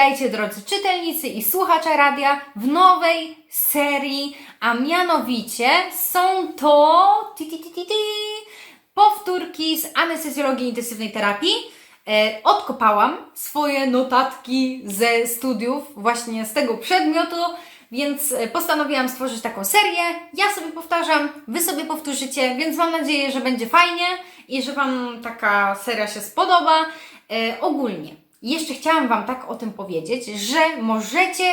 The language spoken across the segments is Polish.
Witajcie drodzy czytelnicy i słuchacze radia w nowej serii, a mianowicie są to ti, ti, ti, ti, ti, powtórki z anestezjologii intensywnej terapii. E, odkopałam swoje notatki ze studiów właśnie z tego przedmiotu, więc e, postanowiłam stworzyć taką serię. Ja sobie powtarzam, Wy sobie powtórzycie, więc mam nadzieję, że będzie fajnie i że Wam taka seria się spodoba. E, ogólnie, jeszcze chciałam Wam tak o tym powiedzieć, że możecie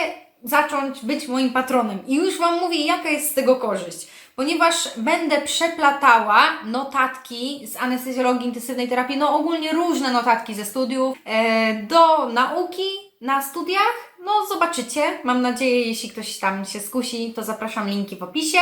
zacząć być moim patronem i już Wam mówię, jaka jest z tego korzyść. Ponieważ będę przeplatała notatki z anestezjologii intensywnej terapii, no ogólnie różne notatki ze studiów, e, do nauki na studiach. No zobaczycie, mam nadzieję, jeśli ktoś tam się skusi, to zapraszam linki w opisie,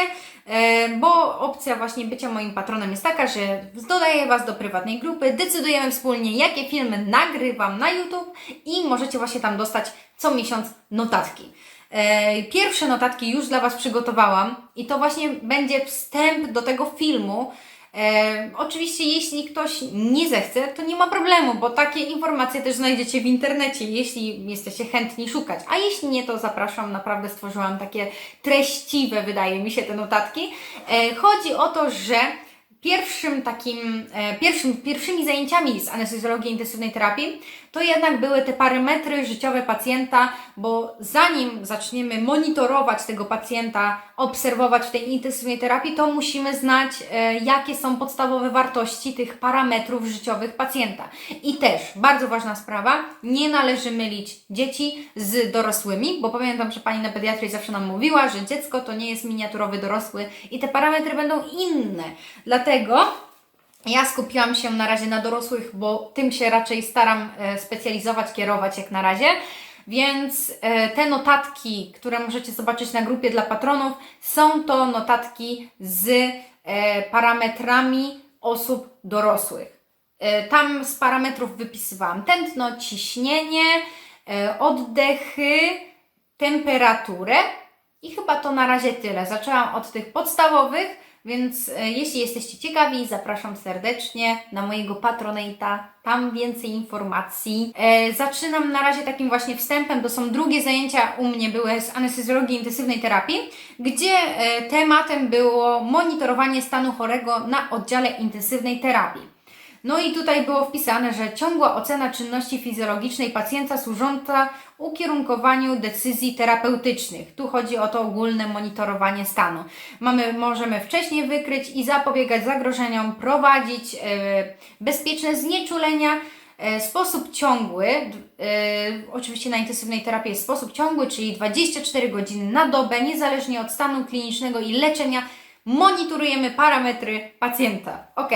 e, bo opcja właśnie bycia moim patronem jest taka, że dodaję Was do prywatnej grupy, decydujemy wspólnie, jakie filmy nagrywam na YouTube i możecie właśnie tam dostać co miesiąc notatki. E, Pierwsze notatki już dla Was przygotowałam i to właśnie będzie wstęp do tego filmu. E, oczywiście, jeśli ktoś nie zechce, to nie ma problemu, bo takie informacje też znajdziecie w internecie, jeśli jesteście chętni szukać. A jeśli nie, to zapraszam, naprawdę stworzyłam takie treściwe, wydaje mi się, te notatki. E, chodzi o to, że pierwszym takim, e, pierwszym, pierwszymi zajęciami z anestezjologii intensywnej terapii to jednak były te parametry życiowe pacjenta, bo zanim zaczniemy monitorować tego pacjenta, obserwować w tej intensywnej terapii, to musimy znać, e, jakie są podstawowe wartości tych parametrów życiowych pacjenta. I też, bardzo ważna sprawa, nie należy mylić dzieci z dorosłymi, bo pamiętam, że pani na pediatrii zawsze nam mówiła, że dziecko to nie jest miniaturowy dorosły i te parametry będą inne. Dlatego ja skupiłam się na razie na dorosłych, bo tym się raczej staram e, specjalizować, kierować jak na razie. Więc e, te notatki, które możecie zobaczyć na grupie dla patronów, są to notatki z e, parametrami osób dorosłych. Tam z parametrów wypisywałam tętno, ciśnienie, oddechy, temperaturę i chyba to na razie tyle. Zaczęłam od tych podstawowych, więc e, jeśli jesteście ciekawi, zapraszam serdecznie na mojego Patronata. Tam więcej informacji. E, zaczynam na razie takim właśnie wstępem. To są drugie zajęcia u mnie były z anestezjologii intensywnej terapii, gdzie e, tematem było monitorowanie stanu chorego na oddziale intensywnej terapii. No i tutaj było wpisane, że ciągła ocena czynności fizjologicznej pacjenta służąca ukierunkowaniu decyzji terapeutycznych. Tu chodzi o to ogólne monitorowanie stanu. Mamy, możemy wcześniej wykryć i zapobiegać zagrożeniom, prowadzić e, bezpieczne znieczulenia, e, sposób ciągły, e, oczywiście na intensywnej terapii jest sposób ciągły, czyli 24 godziny na dobę, niezależnie od stanu klinicznego i leczenia, monitorujemy parametry pacjenta. Ok.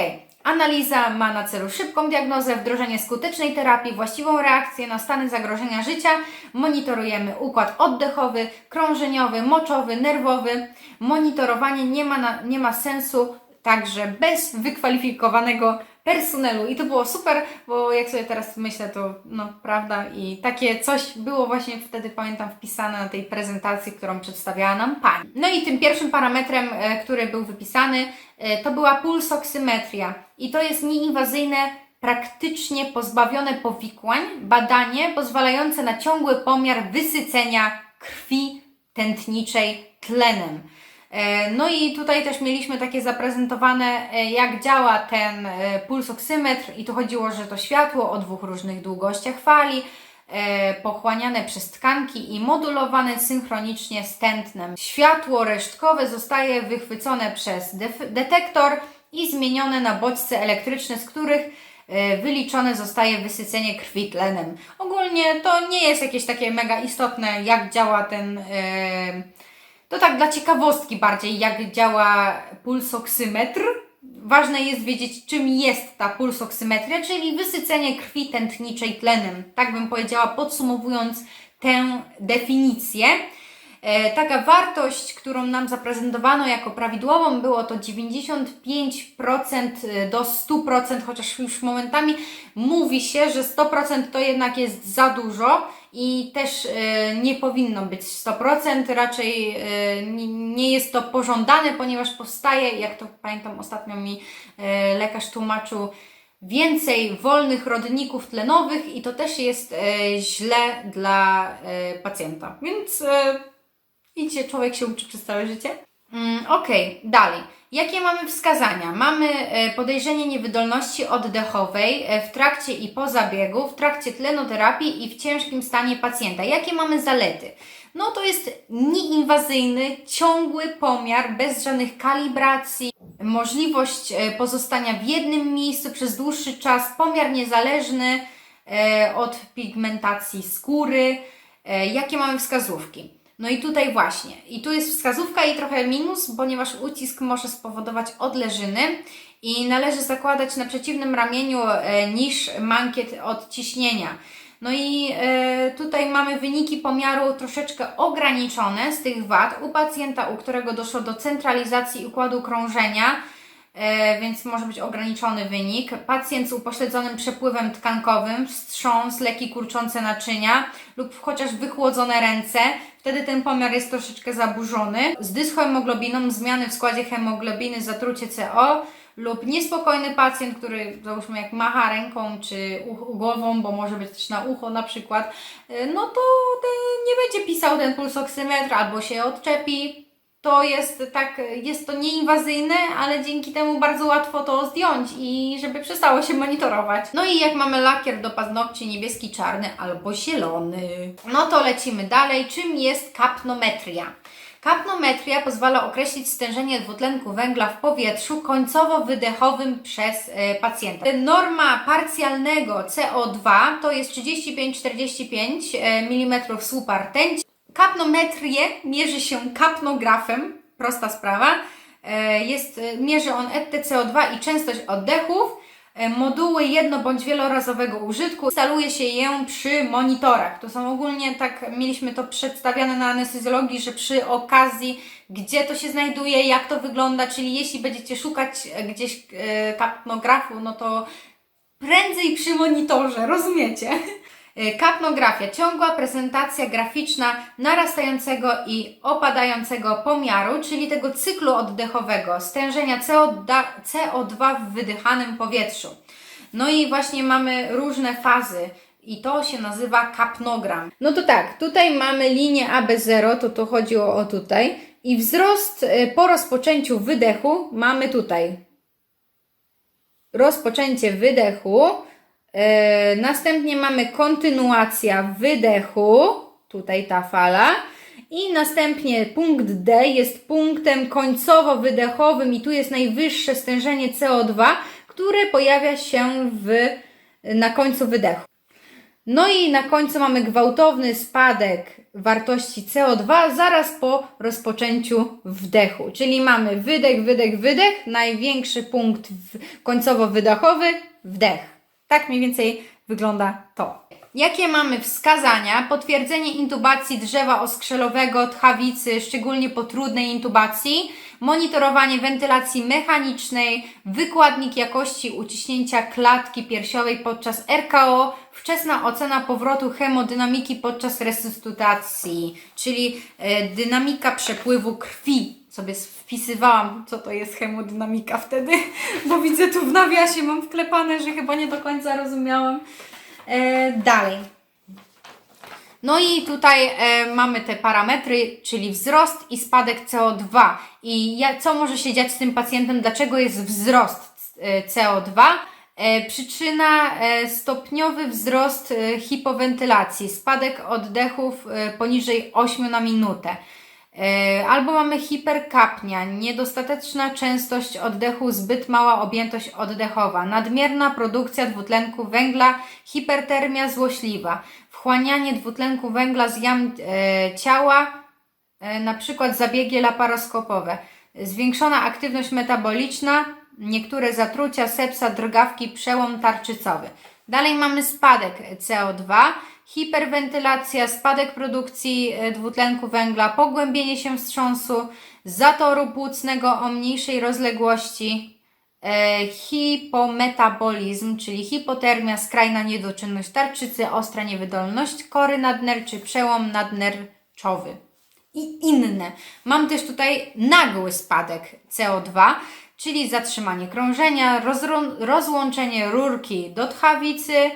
Analiza ma na celu szybką diagnozę, wdrożenie skutecznej terapii, właściwą reakcję na stany zagrożenia życia. Monitorujemy układ oddechowy, krążeniowy, moczowy, nerwowy. Monitorowanie nie ma, na, nie ma sensu także bez wykwalifikowanego personelu. I to było super, bo jak sobie teraz myślę, to no prawda i takie coś było właśnie wtedy, pamiętam, wpisane na tej prezentacji, którą przedstawiała nam pani. No i tym pierwszym parametrem, e, który był wypisany, e, to była pulsoksymetria. I to jest nieinwazyjne, praktycznie pozbawione powikłań badanie pozwalające na ciągły pomiar wysycenia krwi tętniczej tlenem. E, No i tutaj też mieliśmy takie zaprezentowane, e, jak działa ten e, pulsoksymetr i tu chodziło, że to światło o dwóch różnych długościach fali, pochłaniane przez tkanki i modulowane synchronicznie z tętnem. Światło resztkowe zostaje wychwycone przez detektor i zmienione na bodźce elektryczne, z których wyliczone zostaje wysycenie krwi tlenem. Ogólnie to nie jest jakieś takie mega istotne, jak działa ten e, to tak dla ciekawostki bardziej, jak działa pulsoksymetr. Ważne jest wiedzieć, czym jest ta pulsoksymetria, czyli wysycenie krwi tętniczej tlenem. Tak bym powiedziała, podsumowując tę definicję. E, taka wartość, którą nam zaprezentowano jako prawidłową, było to 95% do 100%, chociaż już momentami mówi się, że 100% to jednak jest za dużo i też e, nie powinno być 100%, raczej e, nie- jest to pożądane, ponieważ powstaje, jak to pamiętam ostatnio mi e, lekarz tłumaczył, więcej wolnych rodników tlenowych i to też jest e, źle dla e, pacjenta. Więc idźcie, człowiek się uczy przez całe życie. Mm, Okej, dalej. Jakie mamy wskazania? Mamy e, podejrzenie niewydolności oddechowej e, w trakcie i po zabiegu, w trakcie tlenoterapii i w ciężkim stanie pacjenta. Jakie mamy zalety? No to jest nieinwazyjny, ciągły pomiar bez żadnych kalibracji, możliwość e, pozostania w jednym miejscu przez dłuższy czas, pomiar niezależny od pigmentacji skóry. Jakie mamy wskazówki? No i tutaj właśnie, i tu jest wskazówka i trochę minus, ponieważ ucisk może spowodować odleżyny i należy zakładać na przeciwnym ramieniu e, niż mankiet od ciśnienia. No i e, tutaj mamy wyniki pomiaru troszeczkę ograniczone z tych wad u pacjenta, u którego doszło do centralizacji układu krążenia, więc może być ograniczony wynik. Pacjent z upośledzonym przepływem tkankowym, wstrząs, leki kurczące naczynia lub chociaż wychłodzone ręce, wtedy ten pomiar jest troszeczkę zaburzony. Z dyshemoglobiną, zmiany w składzie hemoglobiny, zatrucie CO lub niespokojny pacjent, który załóżmy jak macha ręką czy głową, bo może być też na ucho na przykład, e, no to nie będzie pisał ten pulsoksymetr albo się odczepi. To jest tak, jest to nieinwazyjne, ale dzięki temu bardzo łatwo to zdjąć i żeby przestało się monitorować. No i jak mamy lakier do paznokci niebieski, czarny albo zielony. No to lecimy dalej. Czym jest kapnometria? Kapnometria pozwala określić stężenie dwutlenku węgla w powietrzu końcowo-wydechowym przez e, pacjenta. Norma parcjalnego CO2 to jest 35-45 mm słupa rtęci. Kapnometrię mierzy się kapnografem, prosta sprawa. E, Jest, e, mierzy on ETCO2 i częstość oddechów. E, Moduły jedno bądź wielorazowego użytku. Instaluje się je przy monitorach. To są ogólnie tak, mieliśmy to przedstawiane na anestezjologii, że przy okazji, gdzie to się znajduje, jak to wygląda, czyli jeśli będziecie szukać gdzieś kapnografu, no to prędzej przy monitorze, rozumiecie? Y, Kapnografia, ciągła prezentacja graficzna narastającego i opadającego pomiaru, czyli tego cyklu oddechowego, stężenia CO2 CO2 w wydychanym powietrzu. No i właśnie mamy różne fazy i to się nazywa kapnogram. No to tak, tutaj mamy linię AB0, to to chodzi o, tutaj i wzrost y, po rozpoczęciu wydechu mamy tutaj rozpoczęcie wydechu. E, następnie mamy kontynuacja wydechu, tutaj ta fala. I następnie punkt D jest punktem końcowo-wydechowym i tu jest najwyższe stężenie CO2, które pojawia się w, na końcu wydechu. No i na końcu mamy gwałtowny spadek wartości CO2 zaraz po rozpoczęciu wdechu. Czyli mamy wydech, wydech, wydech, największy punkt końcowo-wydechowy, wdech. Tak mniej więcej wygląda to. Jakie mamy wskazania? Potwierdzenie intubacji drzewa oskrzelowego, tchawicy, szczególnie po trudnej intubacji, monitorowanie wentylacji mechanicznej, wykładnik jakości uciśnięcia klatki piersiowej podczas RKO, wczesna ocena powrotu hemodynamiki podczas resuscytacji, czyli e, dynamika przepływu krwi. Sobie wpisywałam, co to jest hemodynamika wtedy, bo widzę tu w nawiasie, mam wklepane, że chyba nie do końca rozumiałam. E, dalej. No i tutaj e, mamy te parametry, czyli wzrost i spadek CO2. I ja, co może się dziać z tym pacjentem? Dlaczego jest wzrost e, CO2? E, przyczyna e, stopniowy wzrost e, hipowentylacji, spadek oddechów e, poniżej 8 na minutę. E, Albo mamy hiperkapnia, niedostateczna częstość oddechu, zbyt mała objętość oddechowa, nadmierna produkcja dwutlenku węgla, hipertermia złośliwa, wchłanianie dwutlenku węgla z jam e, ciała, e, na przykład zabiegi laparoskopowe, zwiększona aktywność metaboliczna, niektóre zatrucia, sepsa, drgawki, przełom tarczycowy. Dalej mamy spadek CO2, hiperwentylacja, spadek produkcji e, dwutlenku węgla, pogłębienie się wstrząsu, zatoru płucnego o mniejszej rozległości, e, hipometabolizm, czyli hipotermia, skrajna niedoczynność tarczycy, ostra niewydolność kory nadnerczy, przełom nadnerczowy i inne. Mam też tutaj nagły spadek CO2, czyli zatrzymanie krążenia, rozłączenie rurki do tchawicy,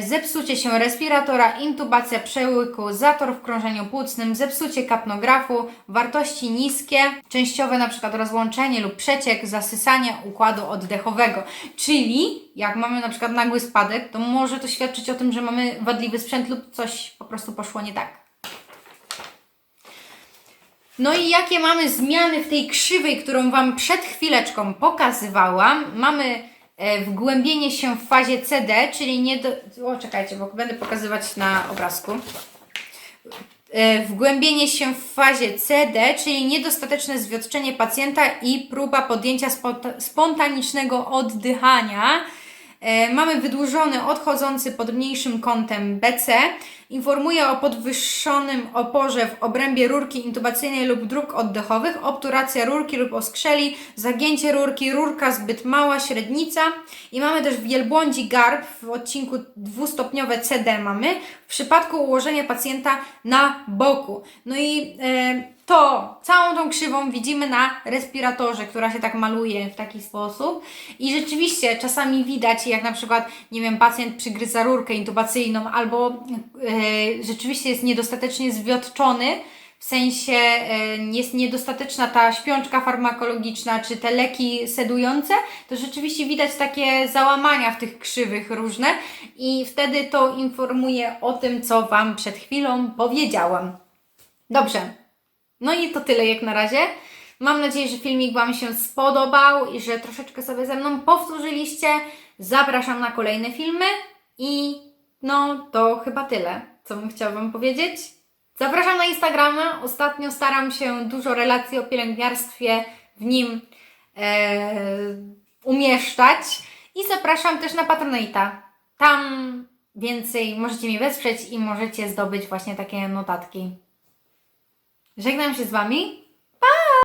zepsucie się respiratora, intubacja przełyku, zator w krążeniu płucnym, zepsucie kapnografu, wartości niskie, częściowe na przykład rozłączenie lub przeciek, zasysanie układu oddechowego. Czyli jak mamy na przykład nagły spadek, to może to świadczyć o tym, że mamy wadliwy sprzęt lub coś po prostu poszło nie tak. No i jakie mamy zmiany w tej krzywej, którą Wam przed chwileczką pokazywałam? Mamy e, wgłębienie się w fazie CD, czyli nie do... O, czekajcie, bo będę pokazywać na obrazku. E, Wgłębienie się w fazie CD, czyli niedostateczne zwiotczenie pacjenta i próba podjęcia sponta- spontanicznego oddychania. E, Mamy wydłużony, odchodzący pod mniejszym kątem BC. Informuje o podwyższonym oporze w obrębie rurki intubacyjnej lub dróg oddechowych, obturacja rurki lub oskrzeli, zagięcie rurki, rurka zbyt mała, średnica. I mamy też wielbłądzi garb w odcinku dwustopniowe CD mamy w przypadku ułożenia pacjenta na boku. No i e, to, całą tą krzywą widzimy na respiratorze, która się tak maluje w taki sposób. I rzeczywiście czasami widać, jak na przykład, nie wiem, pacjent przygryza rurkę intubacyjną albo e, rzeczywiście jest niedostatecznie zwiotczony, w sensie e, jest niedostateczna ta śpiączka farmakologiczna, czy te leki sedujące, to rzeczywiście widać takie załamania w tych krzywych różne i wtedy to informuje o tym, co Wam przed chwilą powiedziałam. Dobrze, no i to tyle jak na razie. Mam nadzieję, że filmik Wam się spodobał i że troszeczkę sobie ze mną powtórzyliście. Zapraszam na kolejne filmy i no to chyba tyle, co bym chciała Wam powiedzieć. Zapraszam na Instagrama. Ostatnio staram się dużo relacji o pielęgniarstwie w nim e, umieszczać. I zapraszam też na Patronite'a. Tam więcej możecie mnie wesprzeć i możecie zdobyć właśnie takie notatki. Żegnam się z Wami.